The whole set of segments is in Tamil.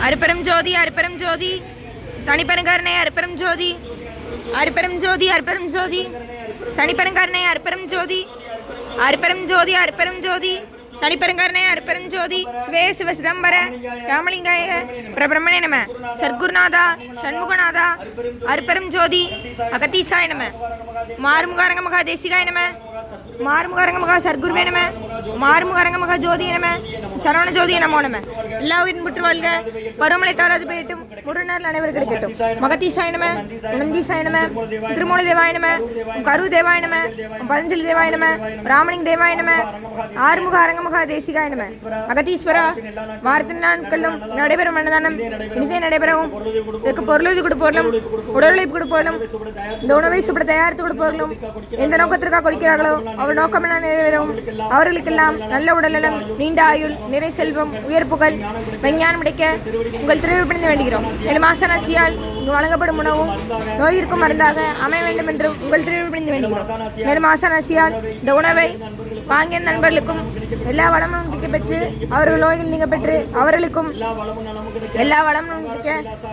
அருப்பெரும் ஜோதி அருப்பெரும் ஜோதி. தனிப்பெருங்கருணை அருப்பெரும் ஜோதி. அருப்பெரும் ஜோதி அருப்பெரும் ஜோதி. தனிப்பெருங்கருணை அருப்பெரும் ஜோதி. அருப்பெரும் ஜோதி அருப்பெரும் ஜோதி. தனிப்பெருங்கருணை அருப்பெரும் ஜோதி சிவே சிவ சிதம்பர ராமலிங்காய பிரபிரமணே நம. சர்க்குருநாதா சண்முகநாதா அருப்பெரும் ஜோதி அகத்தீசாய நம. மாறுமுகாரங்க மகா தேசிகாய நம. மாறுமுகாரங்க மகா சர்க்குருவே நம. மாறுமுகாரங்க மகா ஜோதி நம. சரவண ஜோதி நமோ நம. எல்லா உயிரின் புற்று வாழ்க. பருவமழை தவறாது போயிட்டும் முருணர் அனைவரும் கிடைக்கட்டும். மகத்தீசாய நம நந்தீசாய நம திருமூல தேவாய நம கரு தேவாய நம பதஞ்சலி தேவாய நம ராமலிங்க தேவாய நம ஆறுமுக அரங்கம தேசிகா நம அகதீஸ்வரா வார்த்தை நாட்களும் நடைபெறும் அன்னதானம். இனிதே நடைபெறவும். இதற்கு பொருளுதவி கொடுப்பவர்களும் உடலுழைப்பு கொடுப்பவர்களும் இந்த உணவை சுப்பட தயாரித்து கொடுப்பவர்களும் எந்த நோக்கத்திற்காக கொடுக்கிறார்களோ அவர் நோக்கமெல்லாம் நிறைவேறவும். அவர்களுக்கெல்லாம் நல்ல உடல்நலம் நீண்ட ஆயுள் நிறை செல்வம் உயர் புகழ் விஞ்ஞானம் கிடைக்க உங்கள் திருவிழிப்பணிந்து வேண்டுகிறோம். மேலும் ஆசனசியால் இங்கு வழங்கப்படும் உணவும் நோயிற்கும் மருந்தாக அமைய வேண்டும் என்றும் உங்கள் திருவிழிப்பணிந்து வேண்டுகிறோம். மேலும் ஆசனசியால் இந்த உணவை வாங்கிய நண்பர்களுக்கும் எல்லா வளமும் கிடைக்க பெற்று அவர்கள் நோய்கள் நீங்க பெற்று அவர்களுக்கும் எல்லா வளமும் கிடைக்க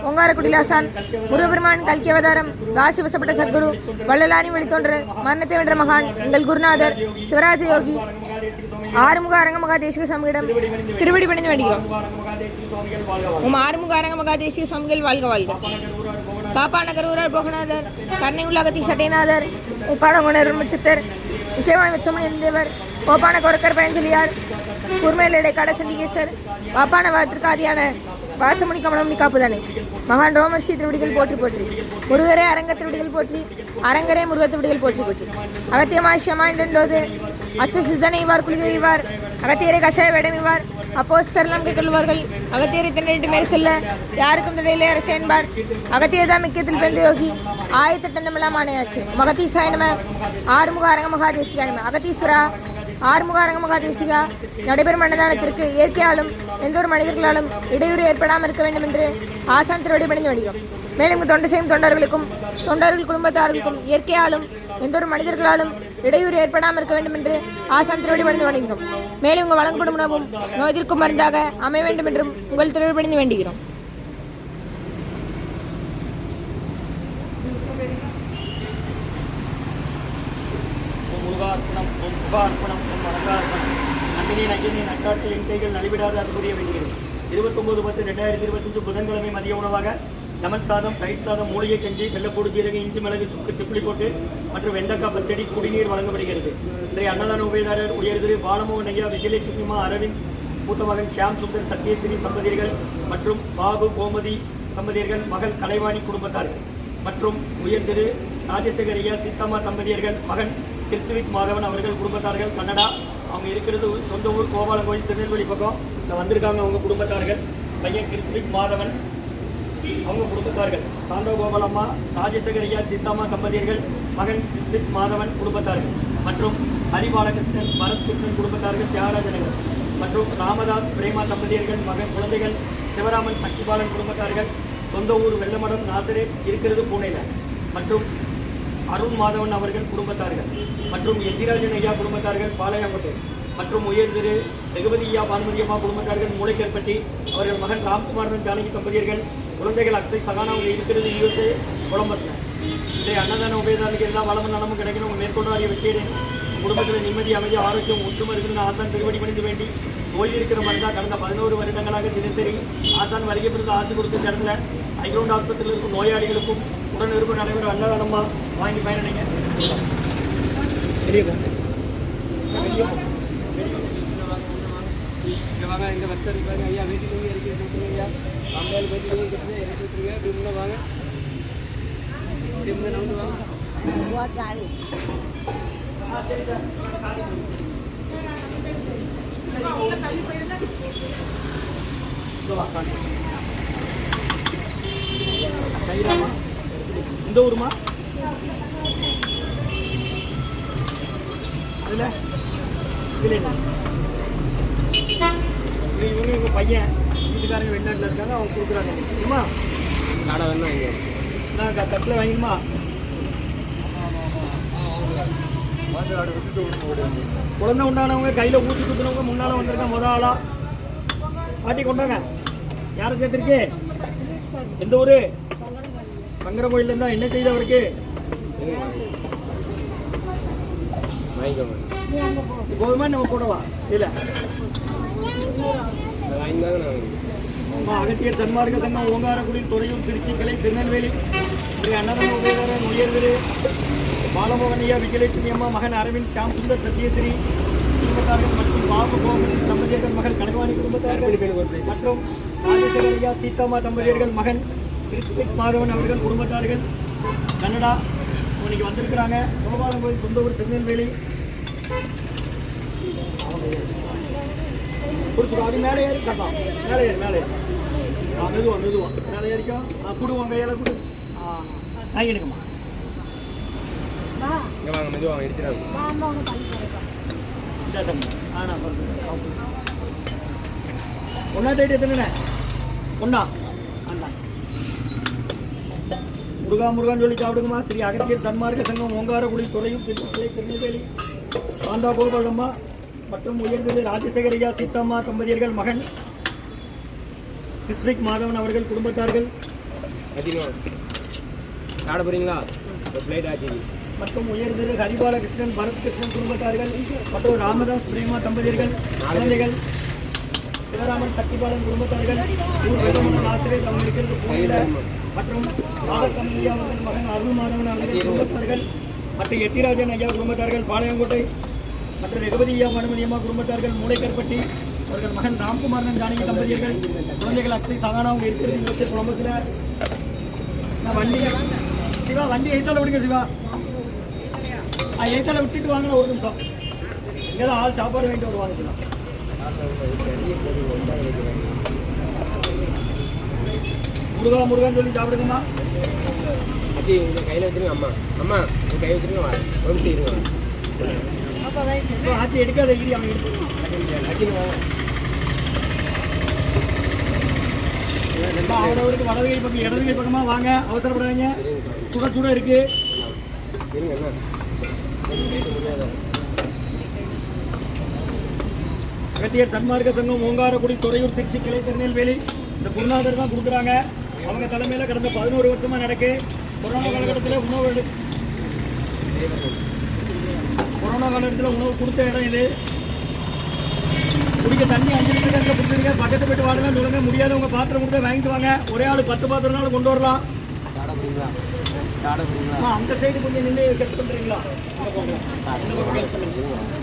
ஒங்காரக்குடிலாசான் முருகபெருமான் கல்கி அவதாரம் காசி வசப்பட்ட சத்குரு வள்ளலாரின் வழித்தோன்றர் மரணத்தை வென்ற மகான் எங்கள் குருநாதர் சிவராஜ யோகி ஆறுமுக அரங்க மகா தேசிக சுவாமியிடம் திருவடி பணிந்து வேண்டுகிறோம். உம் ஆறுமுக அரங்க மகா தேசிக சுவாமிகள் வாழ்க வாழ்க. காப்பா ஊரார் போகநாதர் கண்ணை உள்ளாகத்தி சட்டைநாதர் உப்பாடங்குணர் சித்தர் முக்கியமாய் வெச்சமணி தேவர் கோப்பான கொரக்கர் பயஞ்சலியார் கூர்மேலடை கடசண்டிகேசர் வாப்பான வாத்திற்கு ஆதியான வாசமணி கமலமணி காப்புதானே. மகான் ரோமர்ஷி திருவடிகள் போற்றி போற்றி. முருகரே அரங்க திருவடிகள் போற்றி. அரங்கரே முருக திருவடிகள் போற்றி போற்றி. அகத்தியமாசியமா என்றோது அச இவார் குளிகை இவார் அகத்தியரை கஷாய வேடம் இவார் அப்போஸ்தரெல்லாம் கைக்கொள்வார்கள் அகத்தியரை தின்னிட்டு மேல் செல்ல யாருக்கும் நிலையிலே அரசு என்பார். அகத்தியதான் மிக்கத்தில் பிறந்த யோகி. ஆயத்திட்டமெல்லாம் ஆணையாச்சு. மகதீசாய நம ஆறுமுக அரங்க மகாதேசிகா நம அகதீஸ்வரா ஆறுமுக அரங்க மகாதேசிகா. நடைபெறும் அன்னதானத்திற்கு இயற்கையாலும் எந்த ஒரு மனிதர்களாலும் இடையூறு ஏற்படாமல் இருக்க வேண்டும் என்று ஆசான் திருவடி பணிந்து வருகிறோம் மேலும் தொண்டு செய்யும் தொண்டர்களுக்கும் தொண்டர்கள் குடும்பத்தார்களுக்கும் இயற்கையாலும் எந்த ஒரு மனிதர்களாலும் இடையூறு ஏற்படாமல் இருக்க வேண்டும் என்று ஆசான் திருவடி வணங்குகிறோம். மேலும் உங்கள் வழங்கப்படும் உணவும் நோய்திற்கும் மருந்தாக அமைய வேண்டும் என்றும் உங்கள் திருவடி பணிந்து வேண்டுகிறோம். ஓம் முருகார்ப்பணம் ஓம் நந்தினி நந்தினி நட்டாட்டு நலிவிடாத வேண்டுகிறேன் இருபத்தொன்பது பத்து ரெண்டாயிரத்தி இருபத்தஞ்சு புதன்கிழமை மதிய உணவாக லெமன் சாதம் தயிர் சாதம் மூலிகை கஞ்சி வெள்ளப்பூடு ஜீரகம் இஞ்சி மிளகு சுக்கு திப்பிலி போட்டு மற்றும் வெண்டைக்காய் பச்சடி குடிநீர் வழங்கப்படுகிறது. இன்றைய அன்னதான உபயதாரர் உயர்திரு பாலமோகன் ஐயா விஜயலட்சுமிமா அரவிந்த் மூத்த மகன் ஷியாம் சுந்தர் சத்யஸ்ரீ தம்பதியர்கள் மற்றும் பாபு கோமதி தம்பதியர்கள் மகள் கலைவாணி குடும்பத்தார்கள் மற்றும் உயர்திரு ராஜசேகர் ஐயா சீத்தம்மா தம்பதியர்கள் மகன் கிருத்விக் மாதவன் அவர்கள் குடும்பத்தார்கள் கன்னடா. அவங்க இருக்கிறது சொந்த ஊர் கோபாலங்கோயில் திருநெல்வேலி பக்கம். இந்த வந்திருக்காங்க அவங்க குடும்பத்தார்கள். பையன் கிருத்விக் மாதவன். அவங்க குடும்பத்தார்கள். சாந்தோ கோபாலம்மா ராஜசேகர் ஐயா தம்பதியர்கள் மகன் ஸ்மித் மாதவன் குடும்பத்தார்கள். மற்றும் ஹரிபாலகிருஷ்ணன் பரத்கிருஷ்ணன் குடும்பத்தார்கள் தியாகராஜநகர் மற்றும் ராமதாஸ் பிரேமா தம்பதியர்கள் மகன் குழந்தைகள் சிவராமன் சக்திபாலன் குடும்பத்தார்கள். சொந்த ஊர் வெள்ளமடம் நாசரே இருக்கிறது பூனேல. மற்றும் அருண் மாதவன் அவர்கள் குடும்பத்தார்கள். மற்றும் எத்திராஜன் ஐயா குடும்பத்தார்கள் பாளையங்கோட்டை. மற்றும் உயர் திரு ரகுபதி ஐயா பானுமதி அம்மா குடும்பத்தார்கள் மூளைக்கற்பட்டி. அவர்கள் மகன் ராம்குமாரன் ஜானகி தம்பதியர்கள் குழந்தைகள் அக்ஷய் சகானா அவங்க இருக்கிறது யூஎஸ்ஏ கொலம்பஸில் இன்றைய அன்னதான உபயதாரனுக்கு எல்லா வளமும் நலமும் கிடைக்கணும். உங்கள் மேற்கொண்டு அறிய வெற்றியடையும் குடும்பத்தில் நிம்மதி அமைதி ஆரோக்கியம் ஒற்றுமை இருக்குன்னு ஆசான் திருவடி பணிந்து வேண்டி ஓய்வு இருக்கிற மாதிரி தான் கடந்த பதினோரு வருடங்களாக தினசரி ஆசான் வருகை பிறகு ஆசை கொடுத்த இடத்துல ஐக்ரௌண்ட் ஆஸ்பத்திரியில் இருக்கும் நோயாளிகளுக்கும் உடன் இருக்கும் நடைபெறும் அன்னதானமாக வாங்கி பயனடைங்க. வெளியே இங்க வாங்க இங்க வசதி இருக்காங்க ஐயா வீட்டுக்கு போய் இறக்கி கொடுத்துருங்க ஐயா அம்மையால் வீட்டுக்கு போய் கொடுத்துருங்க இறக்கி கொடுத்துருங்க இப்படி முன்ன வாங்க இப்படி முன்ன நம்பி வாங்க இதோ வா, காட்டு. கைராமா. இந்த ஊருமா அதுல இதுல என்ன இது இவங்க இவங்க பையன் வீட்டுக்காரங்க வெளிநாட்டில் இருக்காங்க அவங்க கொடுக்குறாங்க. அம்மா நாடா வேணும் இங்கே நான் தட்டில் வாங்கிடுமா? குழந்தை உண்டானவங்க கையில் ஊசி குத்துனவங்க முன்னால் வந்திருக்காங்க முத ஆளா. பாட்டி கொண்டாங்க யாரை சேர்த்திருக்கு? எந்த ஊரு? சங்கர கோயில்ல இருந்தா என்ன செய்து அவருக்கு? போதுமா நம்ம கூடவா இல்ல. அது வாங்கிதாங்க அகத்தியர் சன்மார்க்க சங்கம் ஓங்காரக்குடி துறையூர் திருச்சி கிளை திருநெல்வேலி ஸ்ரீ அன்னதான உதயதாரன் உயர்திரு பாலமோகன் விஜயலட்சுமி அம்மா மகன் அரவிந்த் ஷாம் சுந்தர் சத்யஸ்ரீ குடும்பத்தார்கள் மற்றும் பாபு கோமதி தம்பதியர்கள் மகள் கனகவாணி குடும்பத்தார்கள் மற்றும் ராஜசேகரையா சீத்தம்மா சீதாமா தம்பதியர்கள் மகன் கிருத்திக் மாதவன் அவர்கள் குடும்பத்தார்கள். கன்னடா இன்னைக்கு வந்திருக்கிறாங்க. கோபாலம் கோயில் சொந்த ஊர் திருநெல்வேலி. பிடிச்சிக்கோ அது மேலே ஏறி கட்டலாம் மேலே ஏறி மேலே ஏறி ஆ மெதுவா மெதுவா மேலே ஏறிக்கோ ஆ குடு உன் கையால் குடு ஆ நான் எடுக்கம்மா இங்கே வாங்க மெதுவாக இடிச்சிடாது இந்த தம்பி ஆ நான் பார்த்து ஒன்றா தேடி எத்தனை ஒன்றா அண்ணா முருகா முருகான்னு சொல்லி சாப்பிடுங்கம்மா ஸ்ரீ அகத்தியர் சன்மார்க்க சங்கம் ஓங்காரக்குடி துறையும் திருச்சிலை திருநெல்வேலி சாந்தா கோபாலம்மா மற்றும் உயர்ந்தது ராஜசேகரையா சீதாம்மா தம்பதியர்கள் மகன் கிருஷ்ணிக் மாதவன் அவர்கள் குடும்பத்தார்கள். பிளேட் ஆச்சு. மற்றும் உயர்திரு ஹரிபாலகிருஷ்ணன் பரத் கிருஷ்ணன் குடும்பத்தார்கள் மற்றும் ராமதாஸ் பிரேமா தம்பதியர்கள் குழந்தைகள் சிவராமன் சக்திபாலன் குடும்பத்தார்கள் ஊர் வேதமன் ஆசிரியர் அவங்க இருக்கிறது கோயில மற்றும் பாலசாமி ஐயா அவர்கள் மகன் அருள் மாதவன் அவர்கள் குடும்பத்தார்கள் மற்றும் எத்திராஜன் ஐயா குடும்பத்தார்கள் பாளையங்கோட்டை மற்றும் ரகுபதி ஐயா குடும்பத்தார்கள் மூளைக்கற்பட்டி அவர்கள் மகன் ராம்குமாரன் ஜானகி தம்பதியர்கள் குழந்தைகள் அக்ஷய் சகானா அவங்க இருக்கிறது யோசிச்சு குழம்புல நான் வண்டி சிவா வண்டி எய்த்தால விடுங்க சிவா. ஆ எய்த்தால விட்டுட்டு வாங்க ஒரு நிமிஷம். இங்கே ஆள் சாப்பாடு வாங்கிட்டு வருவாங்க சிவா. முருகா முருகான்னு சொல்லி சாப்பிடுங்கம்மா அச்சி உங்கள் கையில் வச்சுருங்க அம்மா. அம்மா உங்கள் கையில் வச்சுருங்க வா. ஒரு செய்யுங்க ஆச்சு எடுக்காத ஈரி அவன் எடுத்து அவரவருக்கு வாங்க அவனவருக்கு வலது கை பக்கம் இடது கை பக்கமா வாங்க அவசரப்படாதீங்க சுட சுட இருக்கு இருங்க என்ன அகத்தியர் சன்மார்க்க சங்கம் ஓங்காரக்குடி துறையூர் திருச்சி கிளை திருநெல்வேலி இந்த குருநாதர் தான் கொடுக்குறாங்க. அவங்க தலைமையில் கடந்த பதினோரு வருஷமாக நடக்கு. கொரோனா காலகட்டத்தில் உணவு கொரோனா காலகட்டத்தில் உணவு கொடுத்த இடம் இது. குடிக்க தண்ணி அஞ்சு லிட்டர் கணக்கில் கொடுத்துருங்க பக்கத்து போயிட்டு வாடுங்க சொல்லுங்க முடியாதவங்க பாத்திரம் கொடுத்து வாங்கிட்டு வாங்க. ஒரே ஆள் பத்து பாத்திரம்னாலும் கொண்டு வரலாம். அம்மா, அந்த சைடு கொஞ்சம் நின்று ஹெல்ப் பண்ணுறீங்களா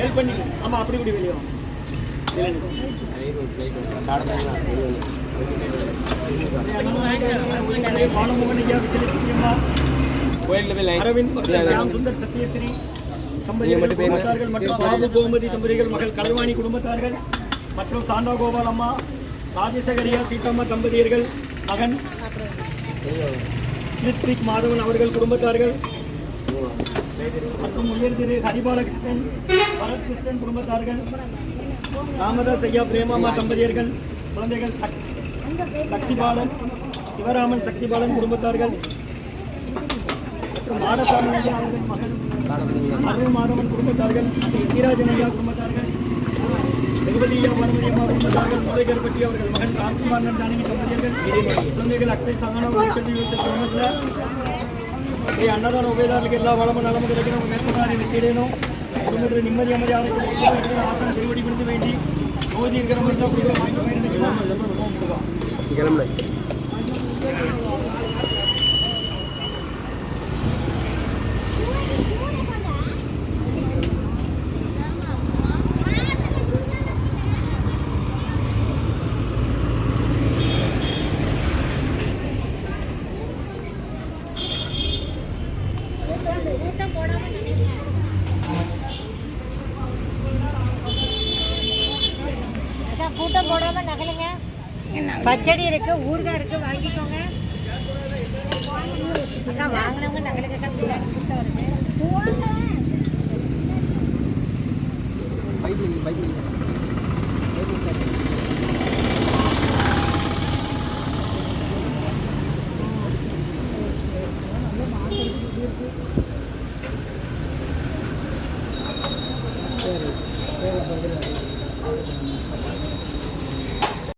ஹெல்ப் பண்ணி. ஆமாம் அப்படி இப்படி வெளியே லைன் அரவிந்த் ராம் சுந்தர் சத்யஸ்ரீ. குடும்பத்தார்கள் மற்றும் பாபு கோமதி தம்பதிகள் மகள் கல்வாணி குடும்பத்தார்கள் மற்றும் சாந்தா கோபால் அம்மா ராஜசேகரியா சீதாம்மா தம்பதியர்கள் மகன் கிருத்விக் மாதவன் அவர்கள் குடும்பத்தார்கள் மற்றும் உயர் திரு ஹரிபாலகிருஷ்ணன் பரத் கிருஷ்ணன் குடும்பத்தார்கள் ராமதாஸ் ஐயா பிரேமாமா தம்பதியர்கள் குழந்தைகள் சக்- சக்திபாலன் சிவராமன் சக்திபாலன் குடும்பத்தார்கள் மற்றும் மாடசாமி அவர்களின் மகள் அருள் மாதவன் குடும்பத்தார்கள் ஈராஜன் ஐயா குடும்பத்தார்கள் ரகுபதி ஐயா வனமதி அம்மா குடும்பத்தார்கள் முருகர் பட்டி அவர்கள் மகன் ராம்குமார் ஜானகி தம்பதியர்கள் குழந்தைகள் அக்ஷய் சங்கான குடும்பத்தில் அன்னதான உபயதாரர்களுக்கு எல்லா வளமும் நலமும் கிடைக்கணும் உங்கள் வெற்றிடணும் குடும்பத்தில் நிம்மதி அமைதியான ஆசனம் திருவடி கொடுத்து வேண்டி ஜோதி இருக்கிற மாதிரி தான் கொடுக்குறோம் கிளம்புறேன் பயணிக்கலாம் கொடுக்கலாம் கிளம்புனேன் அக்கா, கூட்டம் போடாம நகலுங்க பச்சடி இருக்கு ஊறுகாய் இருக்கு வாங்கிக்கோங்க. அக்கா வாங்கினவங்க நகலுக்கு அக்கா பின்னாடி வருது.